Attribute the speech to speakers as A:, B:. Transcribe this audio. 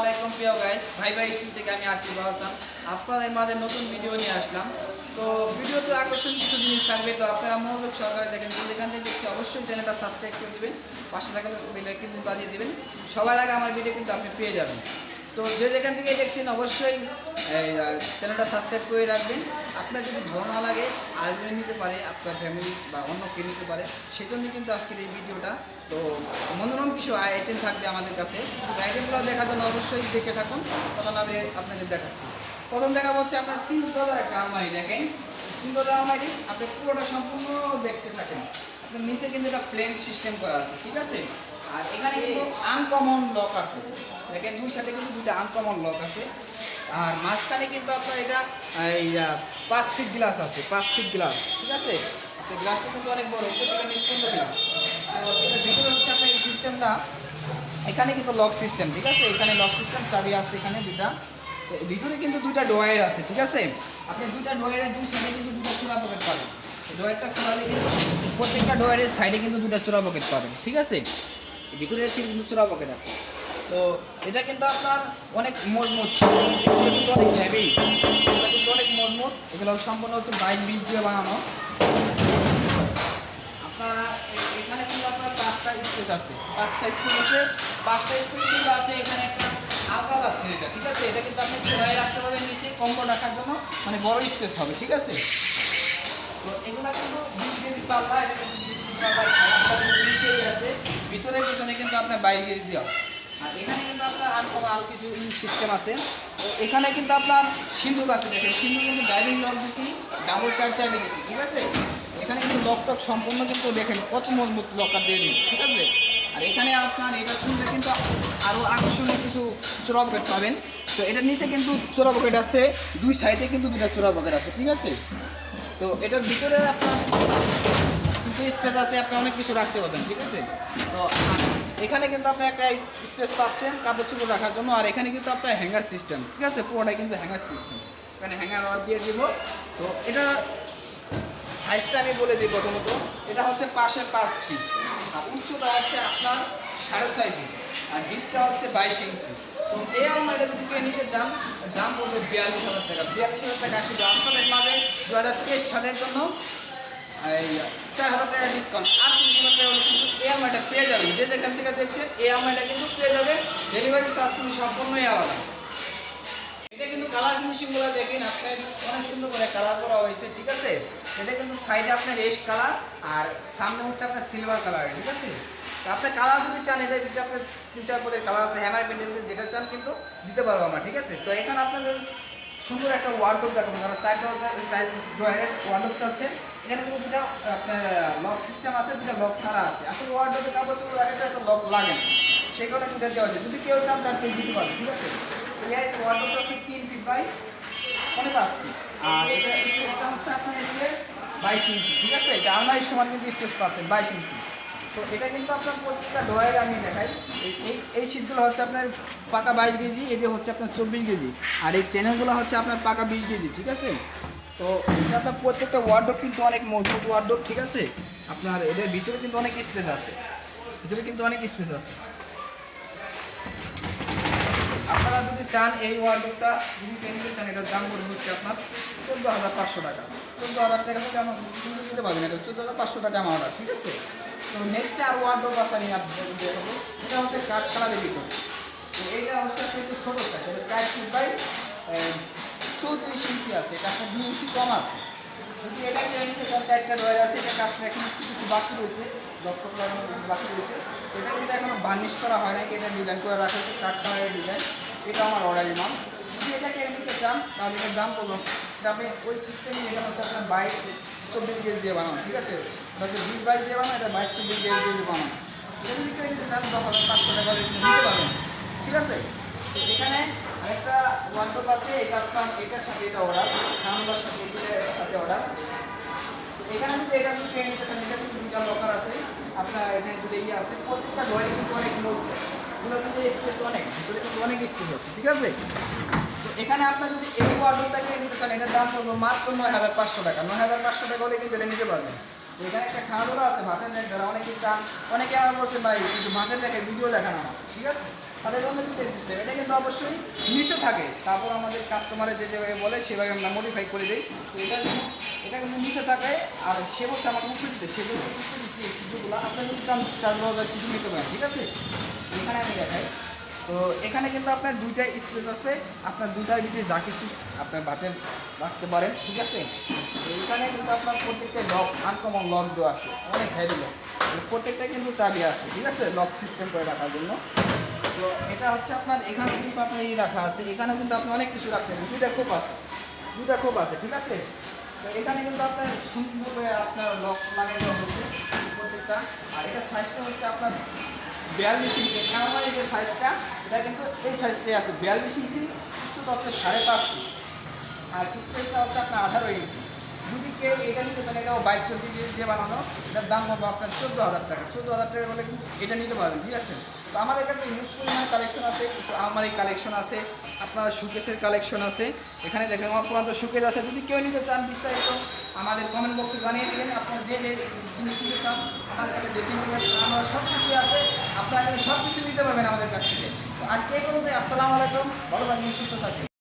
A: আলাইকুম, প্রিয় গাইস ভাই ভাই স্টিল থেকে আমি আসিফ হাসান আপনাদের মাঝে নতুন ভিডিও নিয়ে আসলাম। তো ভিডিওতে আকর্ষণ কিছু জিনিস থাকবে। তো আপনারা মনোযোগ সহকারে দেখেন। যদি এখান থেকে দেখছি অবশ্যই চ্যানেলটা সাবস্ক্রাইব করে দেবেন। পাশে বিলে কিন্তু বাজিয়ে দেবেন। সবার আগে আমার ভিডিও কিন্তু আপনি পেয়ে যাবেন। তো যে যেখান থেকে দেখছেন, অবশ্যই চ্যানেলটা সাবস্ক্রাইব করে রাখবেন। আপনার যদি ভালো না লাগে আরেকজন নিতে পারে আপনার ফ্যামিলি বা অন্য কেউ নিতে পারে। সেজন্য কিন্তু আজকের এই ভিডিওটা। তো মনোরম কিছু আইটেম থাকবে আমাদের কাছে। আইটেমগুলো দেখার জন্য অবশ্যই দেখে থাকুন। তখন আমি আপনাদের দেখাচ্ছি। প্রথম দেখা হচ্ছে আপনার তিন ডলার একটা আলমারি দেখেন। তিন ডলার আলমারি আপনি পুরোটা সম্পূর্ণ দেখতে থাকেন। আপনার নিচে কিন্তু একটা প্লেন সিস্টেম করা আছে ঠিক আছে? আর এখানে কিন্তু আনকমন লক আছে। দেখেন দুই সাইডে কিন্তু দুইটা আনকমন লক আছে। আর মাঝখানে কিন্তু আপনার এটা, এই ফিট গ্লাস আছে ফিট গ্লাস ঠিক আছে? আপনার গ্লাসটা কিন্তু অনেক বড় গ্লাস ভিতরে হচ্ছে আপনার এই সিস্টেমটা এখানে কিন্তু লক সিস্টেম ঠিক আছে? এখানে লক সিস্টেম চাবি আছে এখানে দুটা ভিতরে কিন্তু দুইটা ডোয়ার আছে, ঠিক আছে? আপনি দুইটা ডোয়ারের দুই সাইডে কিন্তু দুটো চূড়া পকেট পাবেন। ডোয়ারটা খোলালে কিন্তু প্রত্যেকটা ডোয়ারের সাইডে কিন্তু দুটো চূড়া পকেট পাবেন, ঠিক আছে? ভিতরে কিন্তু চূড়া পকেট আছে। তো এটা কিন্তু আপনার অনেক কিন্তু অনেক হেভি এটা কিন্তু অনেক মজবুত। এগুলো সম্পূর্ণ হচ্ছে বাইক বিল দিয়ে বানানো। আপনারা এখানে কিন্তু আপনার পাঁচটা স্পেস আছে। পাঁচটা স্পেস আছে। পাঁচটা স্পেস কিন্তু আপনি এখানে একটা আলগা পাচ্ছেন এটা ঠিক আছে? এটা কিন্তু আপনি ঘোরায় রাখতে পারবেন নিচে কম্বল রাখার জন্য। মানে বড় স্পেস হবে ঠিক আছে? তো এগুলা কিন্তু বিশ কেজি পাল্লা এটা কিন্তু 20 কেজি পাল্লা, কিন্তু 20 কেজি আছে। ভিতরে পিছনে কিন্তু আপনার বাইশ কেজি দেওয়া আর এখানে কিন্তু আপনার আর আরও কিছু সিস্টেম আছে। তো এখানে কিন্তু আপনার সিন্ধুক আছে। দেখেন, সিন্ধু কিন্তু ড্রাইভিং লক দিচ্ছি ডাবল চার চাবি দিচ্ছি ঠিক আছে? এখানে কিন্তু লক টক সম্পূর্ণ কিন্তু দেখেন, কত মজবুত লকটা দিয়ে দিচ্ছি ঠিক আছে? আর এখানে আপনার এটা খুললে কিন্তু আরও আকর্ষণীয় কিছু চোরা পকেট পাবেন। তো এটার নিচে কিন্তু চোরা পকেট আছে, দুই সাইডে কিন্তু দুটা চোরা পকেট আছে, ঠিক আছে? তো এটার ভিতরে আপনার কিছু স্পেস আছে, আপনি অনেক কিছু রাখতে পারবেন, ঠিক আছে? তো এখানে কিন্তু আপনি একটা স্পেস পাচ্ছেন কাপড় চোপড় রাখার জন্য, আর এখানে কিন্তু আপনার হ্যাঙ্গার সিস্টেম ঠিক আছে? পুরোটাই কিন্তু হ্যাঙ্গার সিস্টেম এখানে হ্যাঙ্গার রড দিয়ে দিব। তো, এটা সাইজটা আমি বলে দিই প্রথমত। এটা হচ্ছে পাশে পাঁচ ফিট আর উচ্চতা হচ্ছে আপনার সাড়ে ছয় ফিট আর ডিপটা হচ্ছে বাইশ ইঞ্চি তো, এই আলমারিটা যদি কেউ নিতে চান, দাম পড়বে বিয়াল্লিশ হাজার টাকা। বিয়াল্লিশ হাজার টাকা আসবে আপনাদের মাঝে দু হাজার তেইশ সালের জন্য চার হাজার টাকা আর কিন্তু পেয়ে যে থেকে দেখছেন কিন্তু পেয়ে যাবে। ডেলিভারি চার্জ কিন্তু এটা কিন্তু কালার দেখেন অনেক সুন্দর করে কালার করা হয়েছে, ঠিক আছে? কিন্তু সাইডে আপনার কালার আর সামনে হচ্ছে আপনার সিলভার ঠিক আছে? তো কালার যদি চান আপনার তিন চার কালার আছে যেটা চান কিন্তু দিতে পারব আমরা, ঠিক আছে? তো এখানে আপনাদের সুন্দর একটা ওয়ার্ডরোব দেখাবো। যারা চার এখানে কিন্তু দুটা আপনার লক সিস্টেম আছে দুটা লক ছাড়া আছে। আসলে ওয়ার্ডরোবে কাপড় চোপড় রাখে তো একটা লক লাগে না। সেই কারণে দুটা দেওয়া হয়েছে। যদি কেউ চান, তার কেউ দিতে পারবে, ঠিক আছে? এই ওয়ার্ডরোবটা হচ্ছে তিন ফিট বাই পনেরো পাঁচ ফিট আর এটা স্পেসটা হচ্ছে আপনার এদিকে বাইশ ইঞ্চি, ঠিক আছে? এটা আলমারির সমান কিন্তু স্পেস পাচ্ছেন, বাইশ ইঞ্চি। তো এটা কিন্তু আপনার প্রত্যেকটা ডোয়ারে আমি দেখাই। এই- এই সিটগুলো হচ্ছে আপনার পাকা বাইশ কেজি, এটি হচ্ছে আপনার চব্বিশ কেজি। আর এই চ্যানেলগুলো হচ্ছে আপনার পাকা বিশ কেজি, ঠিক আছে? তো আপনার প্রত্যেকটা ওয়ার্ডরোব কিন্তু অনেক মজবুত ওয়ার্ডরোব ঠিক আছে? আপনার এদের ভিতরে কিন্তু অনেক স্পেস আছে। ভিতরে কিন্তু অনেক স্পেস আছে। আপনারা যদি চান এই ওয়ার্ডরোবটা যদি কিনতে চান, এটার দাম পড়বে হচ্ছে আপনার চোদ্দ হাজার পাঁচশো টাকা। চোদ্দ হাজার টাকা থেকে আমার কিন্তু দিতে পারবেন এটা, চোদ্দ হাজার পাঁচশো টাকা আমার ঠিক আছে? তো নেক্সটে আর ওয়ার্ডরোব আছে আমি আপনাদের দেখাবো এটা হচ্ছে কাঠ কালারের তো এইটা হচ্ছে একটু ছোটো সাইজ এটা চার ফিট বাই চৌত্রিশ ইঞ্চি আছে, এটা আপনার দুই ইঞ্চি কম আছে। যদি এটা কেউ নিতে চান, চারটা ডয়ার আছে, এটা কাজটা এখন কিছু বাকি রয়েছে, দক্ষ লাগানো কিছু বাকি রয়েছে। এটা কিন্তু এখনও বার্নিশ করা হয় নাকি এটা ডিজাইন করে রাখা হয়েছে, কাঠ কালারের ডিজাইন এটা আমার অর্ডারের নাম। যদি এটা কেউ নিতে চান, তাহলে এটার দাম করব এটা আপনি ওই সিস্টেমে এখানে হচ্ছে আপনার বাইক চব্বিশ গেজ দিয়ে বানানো, ঠিক আছে? এটা হচ্ছে বিশ বাইক দিয়ে বানানো, এটা বাইক চব্বিশ গেজ দিয়ে বানানো। এটা যদি কেউ নিতে চান দশ হাজার পাঁচশো টাকা কিন্তু নিতে পারবেন, ঠিক আছে? এখানে আরেকটা ওয়ার্ডরোব আছে এটা আপনার এটার সাথে এটা অর্ডার খানার সাথে এটার সাথে অর্ডার এখানে যদি এটা যদি কেউ নিতে চান, এটা কিন্তু দুইটা লকার আছে, আপনার এখানে দুটো ইয়ে আছে। প্রত্যেকটা ডোয়ারে কিন্তু অনেক লোক এগুলো কিন্তু স্পেস অনেক ভিতরে কিন্তু অনেক স্পেস আছে, ঠিক আছে? এখানে আপনার যদি এই ওয়ার্ডরোবটা কিনে নিতে চান, এটার দাম পড়বে মাত্র নয় হাজার পাঁচশো টাকা। নয় হাজার পাঁচশো টাকা হলে কিন্তু এটা নিতে পারবেন। এখানে একটা খাওয়া আছে ভাতের যারা অনেকে চান, অনেকে আমার বলছে, ভাই, কিন্তু ভাতের রেখে ভিডিও দেখানো আমার ঠিক আছে? তাদের জন্য কিন্তু এই সিস্টেম এটা কিন্তু অবশ্যই নিচে থাকে। তারপর আমাদের কাস্টমারে যে যেভাবে বলে, সেভাবে আমরা মডিফাই করে দিই। তো এটা কিন্তু এটা কিন্তু নিচে থাকে, আর সে বলছে আমার উপরে দিতে। সেগুলো উপরে দিচ্ছি এই সিজুগুলো আপনার চান চার পারেন। ঠিক আছে? এখানে আমি দেখাই। তো এখানে কিন্তু আপনার দুইটা স্পেস আছে। আপনার দুইটার ভিতরে যা কিছু আপনার বাতের রাখতে পারেন, ঠিক আছে? এখানে কিন্তু আপনার প্রত্যেকটা লক আনকমন লক দেওয়া আছে। অনেক হেভি লক প্রত্যেকটা কিন্তু চাবি আছে, ঠিক আছে? লক সিস্টেম করে রাখার জন্য। তো এটা হচ্ছে আপনার, এখানে কিন্তু আপনার এই রাখা আছে। এখানে কিন্তু আপনি অনেক কিছু রাখতে পারেন। দুইটা খোপ আছে। দুইটা খোপ আছে, ঠিক আছে? তো এখানে কিন্তু আপনার সুন্দর করে আপনার লক লাগিয়ে দেওয়া হয়েছে প্রত্যেকটা। আর এটা সাইজটা হচ্ছে আপনার বিয়াল্লিশ ইঞ্চি আমার এই যে সাইজটা এটা কিন্তু এই সাইজটাই আছে। বিয়াল্লিশ ইঞ্চি উচ্চতা হচ্ছে সাড়ে পাঁচ ফিট আর স্পেসটা হচ্ছে আপনার আঠারো ইঞ্চি। যদি কেউ এটা নিতে চান, এটাও বাইক চলতে দিয়ে বানানো, এটার দাম হবে আপনার চোদ্দ হাজার টাকা। চোদ্দ হাজার টাকা বলে কিন্তু এটা নিতে পারবেন, ঠিক আছে? তো আমার এখানে হিউজ পরিমাণ কালেকশন আছে, কিছু আলমারি কালেকশন আছে, আপনার সুকেসের কালেকশন আছে। এখানে দেখেন, আমার পুরান্ত সুকেস আছে। যদি কেউ নিতে চান বিস্তারিত আমাদের কমেন্ট বক্সে জানিয়ে দেবেন আপনার যে যে জিনিস নিতে চান আমাদের কাছে ড্রেসিং টেবিল সব কিছুই আছে, আপনারা সব কিছু নিতে পারবেন আমাদের কাছ থেকে। তো আজকে এই পর্যন্ত আসসালামু আলাইকুম, ভালো থাকবেন, সুস্থ থাকবেন।